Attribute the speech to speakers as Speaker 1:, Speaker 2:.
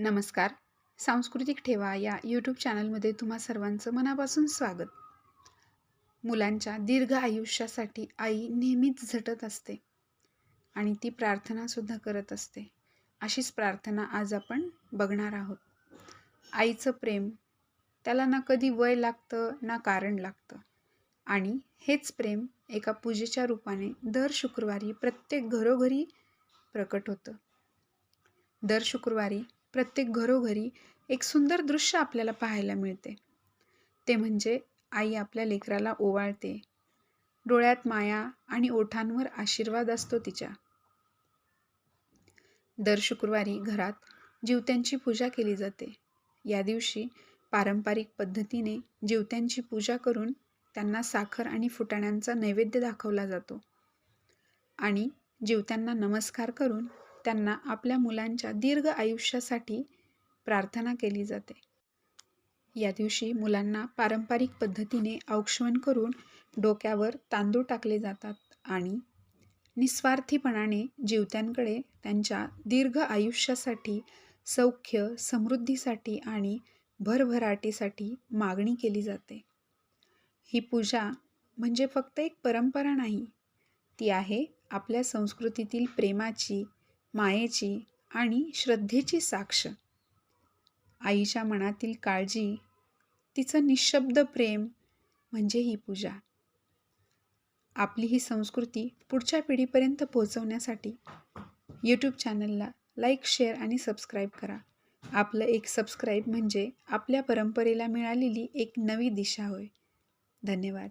Speaker 1: नमस्कार. सांस्कृतिक ठेवा या यूट्यूब चॅनलमध्ये तुम्हा सर्वांचं मनापासून स्वागत. मुलांच्या दीर्घ आयुष्यासाठी आई नेहमीच झटत असते आणि ती प्रार्थनासुद्धा करत असते. अशीच प्रार्थना आज आपण बघणार आहोत. आईचं प्रेम त्याला ना कधी वय लागतं ना कारण लागतं. आणि हेच प्रेम एका पूजेच्या रूपाने दर शुक्रवारी प्रत्येक घरोघरी प्रकट होतं. दर शुक्रवारी प्रत्येक घरोघरी एक सुंदर दृश्य आपल्याला पाहायला मिळते. ते म्हणजे आई आपल्या लेकराला ओवाळते. डोळ्यात माया आणि ओठांवर आशीर्वाद असतो तिच्या. दर शुक्रवारी घरात जिवत्यांची पूजा केली जाते. या दिवशी पारंपरिक पद्धतीने जिवत्यांची पूजा करून त्यांना साखर आणि फुटाण्यांचा नैवेद्य दाखवला जातो. आणि जिवत्यांना नमस्कार करून त्यांना आपल्या मुलांच्या दीर्घ आयुष्यासाठी प्रार्थना केली जाते. या दिवशी मुलांना पारंपरिक पद्धतीने औक्षवण करून डोक्यावर तांदूळ टाकले जातात आणि निस्वार्थीपणाने जीवत्यांकडे त्यांच्या दीर्घ आयुष्यासाठी सौख्य समृद्धीसाठी आणि भरभराटीसाठी मागणी केली जाते. ही पूजा म्हणजे फक्त एक परंपरा नाही ती आहे आपल्या संस्कृतीतील प्रेमाची मायेची आणि श्रद्धेची साक्ष. आईच्या मनातील काळजी तिचं निशब्द प्रेम म्हणजे ही पूजा. आपली ही संस्कृती पुढच्या पिढीपर्यंत पोहोचवण्यासाठी यूट्यूब चॅनलला लाईक शेअर आणि सबस्क्राईब करा. आपलं एक सबस्क्राईब म्हणजे आपल्या परंपरेला मिळालेली एक नवी दिशा होय. धन्यवाद.